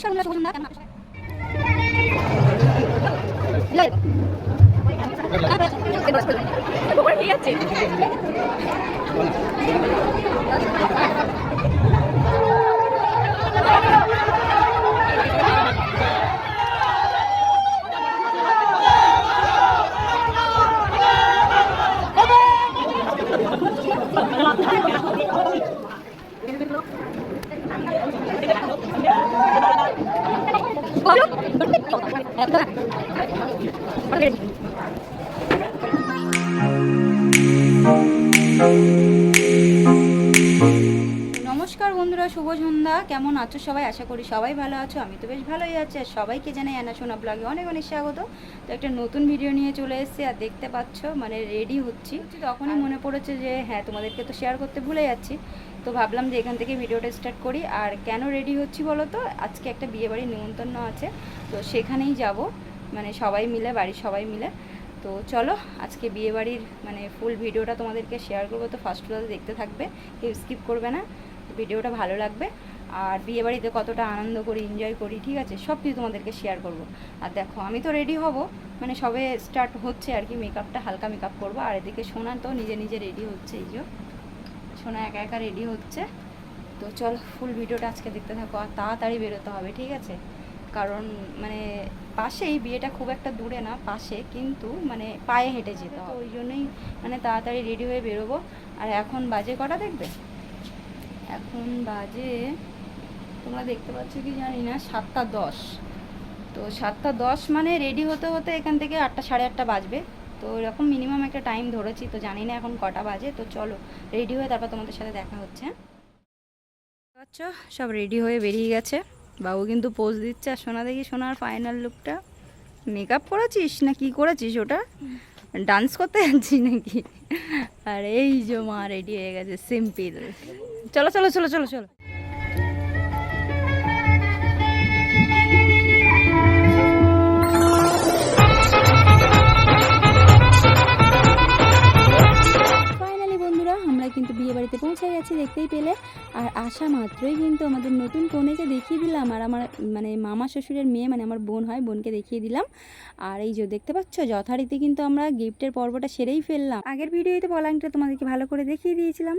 নমস্কার বন্ধুরা শুভ সন্ধ্যা কেমন আছো Thank. শুভ সন্ধ্যা। কেমন আছো সবাই? আশা করি সবাই ভালো আছো। আমি তো বেশ ভালোই আছি। আর সবাইকে জানাই অ্যানা সোনা ব্লগে অনেক অনেক স্বাগত। তো একটা নতুন ভিডিও নিয়ে চলে এসেছি। আর দেখতে পাচ্ছ মানে রেডি হচ্ছি। তখনই মনে পড়েছে যে হ্যাঁ তোমাদেরকে তো শেয়ার করতে ভুলে যাচ্ছি। তো ভাবলাম যে এখান থেকে ভিডিওটা স্টার্ট করি। আর কেন রেডি হচ্ছি বলো তো? আজকে একটা বিয়েবাড়ির নিমন্ত্রণ আছে। তো সেখানেই যাব। মানে সবাই মিলে বাড়ির সবাই মিলে। তো চলো আজকে বিয়েবাড়ির মানে ফুল ভিডিওটা তোমাদেরকে শেয়ার করব। তো ফার্স্ট ক্লাস দেখতে থাকবে। কেউ স্কিপ করবে না। ভিডিওটা ভালো লাগবে। আর বিয়েবাড়িতে কতটা আনন্দ করি এনজয় করি, ঠিক আছে? সব কিছু তোমাদেরকে শেয়ার করব। আর দেখো, আমি তো রেডি হব। মানে সবে স্টার্ট হচ্ছে আর কি মেকআপটা হালকা মেকআপ করব। আর এদিকে সোনা তো নিজে নিজে রেডি হচ্ছে, এই যে। সোনা একা একা রেডি হচ্ছে। তো চল ফুল ভিডিওটা আজকে দেখতে থাকো। আর তাড়াতাড়ি বেরোতে হবে, ঠিক আছে? কারণ মানে পাশেই, বিয়েটা খুব একটা দূরে না, পাশে, কিন্তু মানে পায়ে হেঁটে যেতে হবে। ওই জন্যই মানে তাড়াতাড়ি রেডি হয়ে বেরোবো। আর এখন বাজে কটা দেখবে? এখন বাজে, তোমরা দেখতে পাচ্ছ কি জানি না, সাতটা দশ। তো সাতটা দশ মানে রেডি হতে হতে এখান থেকে আটটা, সাড়ে আটটা বাজবে। তো এরকম মিনিমাম একটা টাইম ধরেছি, তো জানি না এখন কটা বাজে। তো চলো রেডি হয়ে তারপর তোমাদের সাথে দেখা হচ্ছে। সব রেডি হয়ে বেরিয়ে গেছে। বাবু কিন্তু পোজ দিচ্ছে, আর সোনা দেখি, সোনার ফাইনাল লুকটা মেকআপ করেছিস না কি করেছিস ওটা? ডান্স করতে যাচ্ছি নাকি? আর এই যে মা রেডি হয়ে গেছে সিম্পল চলো চলো চলো চলো চলো। ফাইনালি বন্ধুরা আমরা কিন্তু বিয়ে বাড়িতে পৌঁছে গেছি, দেখতেই পেলে। আর আসা মাত্রই কিন্তু আমাদের নতুন কনেকে দেখিয়ে দিলাম, আর আমার মানে মামা শ্বশুরের মেয়ে মানে আমার বোন হয়, বোনকে দেখিয়ে দিলাম। আর এই যে দেখতে পাচ্ছ, যথারীতি কিন্তু আমরা গিফটের পর্বটা সেরেই ফেললাম। আগের ভিডিওতে পলাংটা তোমাদেরকে ভালো করে দেখিয়ে দিয়েছিলাম।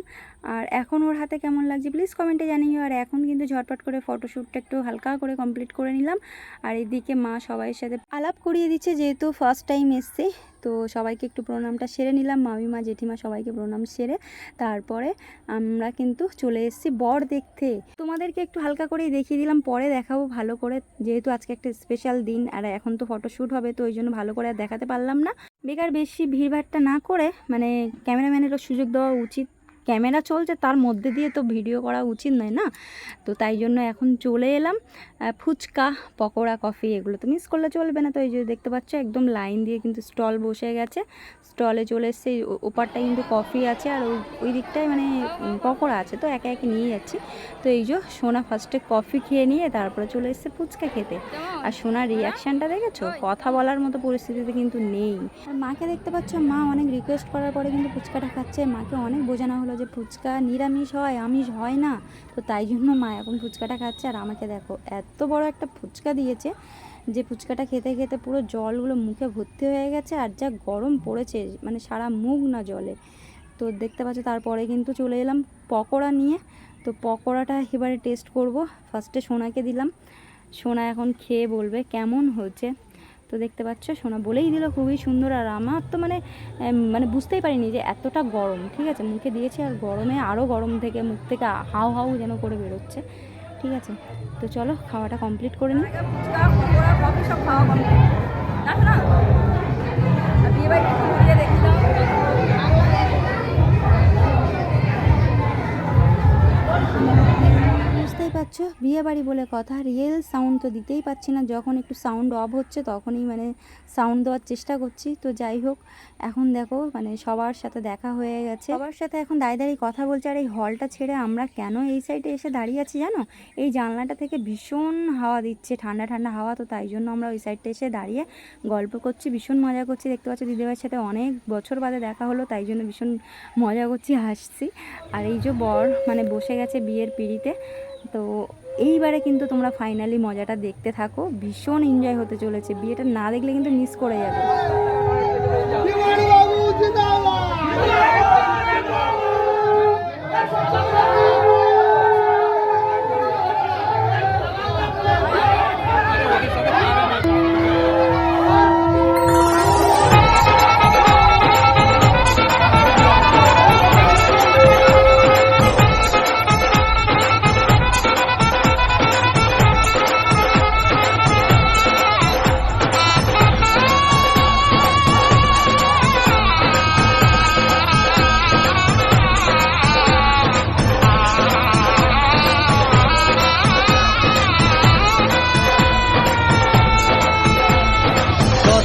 আর এখন ওর হাতে কেমন লাগছে প্লিজ কমেন্টে জানিও। আর এখন কিন্তু ঝটপট করে ফটোশ্যুটটা একটু হালকা করে কমপ্লিট করে নিলাম। আর এদিকে মা সবাইয়ের সাথে আলাপ করিয়ে দিচ্ছে, যেহেতু ফার্স্ট টাইম এসছি। তো সবাইকে একটু প্রণামটা সেরে নিলাম। মামিমা, জেঠিমা সবাইকে প্রণাম সেরে তারপরে আমরা কিন্তু চলে এসেছি বর দেখতে। তোমাদেরকে একটু হালকা করেই দেখিয়ে দিলাম, পরে দেখাবো ভালো করে। যেহেতু আজকে একটা স্পেশাল দিন, আর এখন তো ফটোশ্যুট হবে, তো ওই জন্য ভালো করে আর দেখাতে পারলাম না। বেকার বেশি ভিড়ভাড়টা না করে মানে ক্যামেরাম্যানেরও সুযোগ দেওয়া উচিত। ক্যামেরা চলছে, তার মধ্যে দিয়ে তো ভিডিও করা উচিত নয় না? তো তাই জন্য এখন চলে এলাম। ফুচকা, পকোড়া, কফি এগুলো তো মিস করলে চলবে না। তো এই যে দেখতে পাচ্ছ, একদম লাইন দিয়ে কিন্তু স্টল বসে গেছে। স্টলে চলে এসছে এই ও- ওপারটায় কিন্তু কফি আছে আর ওই ওই দিকটায় মানে পকোড়া আছে। তো একে একে নিয়ে যাচ্ছি। তো এই যে সোনা ফার্স্টে কফি খেয়ে নিয়ে তারপরে চলে এসছে ফুচকা খেতে। আর সোনার রিয়াকশানটা দেখেছ? কথা বলার মতো পরিস্থিতিতে কিন্তু নেই। আর মাকে দেখতে পাচ্ছ, মা অনেক রিকোয়েস্ট করার পরে কিন্তু ফুচকাটা খাচ্ছে। মাকে অনেক বোঝানো হলো যে, ফুচকা নিরামিষ হয়, আমিষ হয় না। তো তাই জন্য মা এখন ফুচকাটা খাচ্ছে। আর আমাকে দেখো, এত বড় একটা ফুচকা দিয়েছে যে, ফুচকাটা খেতে খেতে পুরো জলগুলো মুখে ভর্তি হয়ে গেছে। আর যা গরম পড়েছে মানে সারা মুখ না জলে। তো দেখতে পাচ্ছ, তারপরে কিন্তু চলে এলাম পকোড়া নিয়ে। তো পকোড়াটা এবারে টেস্ট করব। ফার্স্টে সোনাকে দিলাম। সোনা এখন খেয়ে বলবে, কেমন হয়েছে? তো দেখতে পাচ্ছ, সোনা বলেই দিল, খুবই সুন্দর আর আমার তো মানে মানে বুঝতেই পারিনি যে এতটা গরম, ঠিক আছে? মুখে দিয়েছে আর গরমে আরও গরম থেকে, মুখ থেকে হাউ হাউ যেন করে বেরোচ্ছে, ঠিক আছে? তো চলো, খাওয়াটা কমপ্লিট করে নিই। সব খাওয়া কমপ্লিট না? বিয়ে বাড়িতে ঘুরিয়ে দেখলাম বুঝতেই পারছ বিয়ে বাড়ি বলে কথা। রিয়েল সাউন্ড তো দিতেই পাচ্ছি না। যখন একটু সাউন্ড অফ হচ্ছে, তখনই মানে সাউন্ড দেওয়ার চেষ্টা করছি। তো যাই হোক, এখন দেখো মানে সবার সাথে দেখা হয়ে গেছে। সবার সাথে এখন দাঁড়িয়ে দাঁড়িয়ে কথা বলছে। আর এই হলটা ছেড়ে আমরা কেন এই সাইডে এসে দাঁড়িয়ে আছি জানো? এই জানলাটা থেকে ভীষণ হাওয়া দিচ্ছে। ঠান্ডা ঠান্ডা হাওয়া তো তাই জন্য আমরা ওই সাইডটা এসে দাঁড়িয়ে গল্প করছি, ভীষণ মজা করছি। দেখতে পাচ্ছি, দিদিভাইয়ের সাথে অনেক বছর বাদে দেখা হলো, তাই জন্য ভীষণ মজা করছি, হাসছি। আর এই যে বর মানে বসে গেছে বিয়ের পিড়িতে। তো এইবারে কিন্তু তোমরা ফাইনালি মজাটা দেখতে থাকো। ভীষণ এনজয় হতে চলেছে। বিয়েটা না দেখলে কিন্তু মিস করে যাবে। Thank you.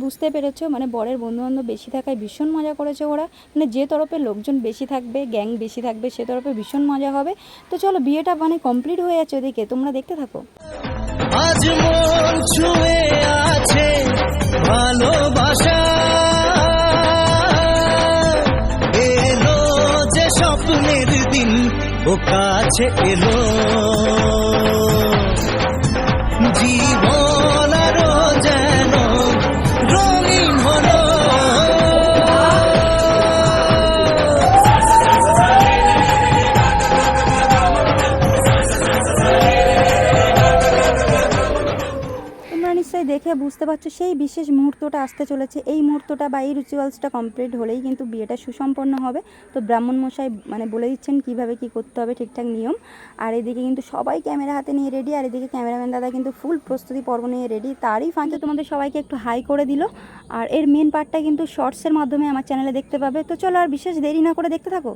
বুঝতে পেরেছ? মানে বরের বন্ধুবান্ধব বেশি থাকায় ভীষণ মজা করেছে ওরা। মানে যে তরফে লোকজন বেশি থাকবে, গ্যাং বেশি থাকবে, সে তরফে ভীষণ মজা হবে। তো চলো, বিয়েটা মানে কমপ্লিট হয়ে যাচ্ছে ওদিকে। তোমরা দেখতে থাকো। ও কাছে এলো। জীবন বুঝতে পারছ, সেই বিশেষ মুহূর্তটা আসতে চলেছে। এই মুহূর্তটা বা এই রিচুয়ালসটা কমপ্লিট হলেই কিন্তু বিয়েটা সুসম্পন্ন হবে। তো ব্রাহ্মণ মশাই মানে বলে দিচ্ছেন কীভাবে কি করতে হবে, ঠিকঠাক নিয়ম। আর এদিকে কিন্তু সবাই ক্যামেরা হাতে নিয়ে রেডি আর এদিকে ক্যামেরাম্যান দাদা কিন্তু ফুল প্রস্তুতি পর্ব নিয়ে রেডি তারই ফাঁকে তোমাদের সবাইকে একটু হাই করে দিল। আর এর মেন পার্টটা কিন্তু শর্টসের মাধ্যমে আমার চ্যানেলে দেখতে পাবে। তো চলো আর বিশেষ দেরি না করে দেখতে থাকো।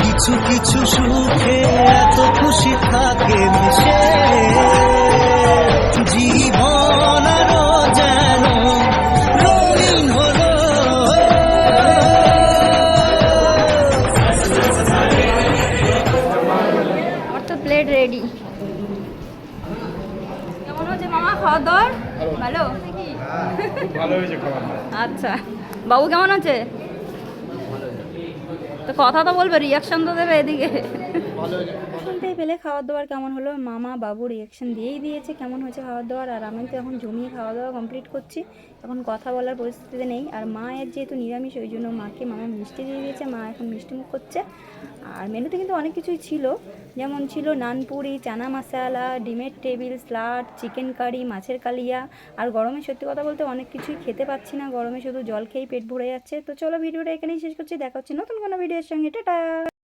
কিছু কিছু সুখে এত খুশি থাকে জীবন আচ্ছা। বাবু কেমন আছে? তো কথা তো বলবে রিয়াকশন তো দেবে এদিকে। শুনতেই পেলে খাওয়ার দাওয়ার কেমন হলো? মামা, বাবু রিয়াকশন দিয়েই দিয়েছে কেমন হয়েছে খাওয়ার দাওয়ার আর আমি তো এখন জমিয়ে খাওয়া দাওয়া কমপ্লিট করছি। এখন কথা বলার পরিস্থিতিতে নেই। আর মায়ের যেহেতু নিরামিষ, ওই জন্য মাকে মামা মিষ্টি দিয়ে দিয়েছে। মা এখন মিষ্টি মুখ করছে। আর মেনুতে কিন্তু অনেক কিছুই ছিল। যেমন ছিল নানপুরি চানা মশালা, ডিমের টেবিল স্লাড চিকেন কারি মাছের কালিয়া। আর গরমে সত্যি কথা বলতে অনেক কিছুই খেতে পাচ্ছি না। গরমে শুধু জল খেয়েই পেট ভরে যাচ্ছে। তো চলো ভিডিওটা এখানেই শেষ করছি। দেখা হচ্ছে নতুন কোনো ভিডিওর সঙ্গে। টাটা!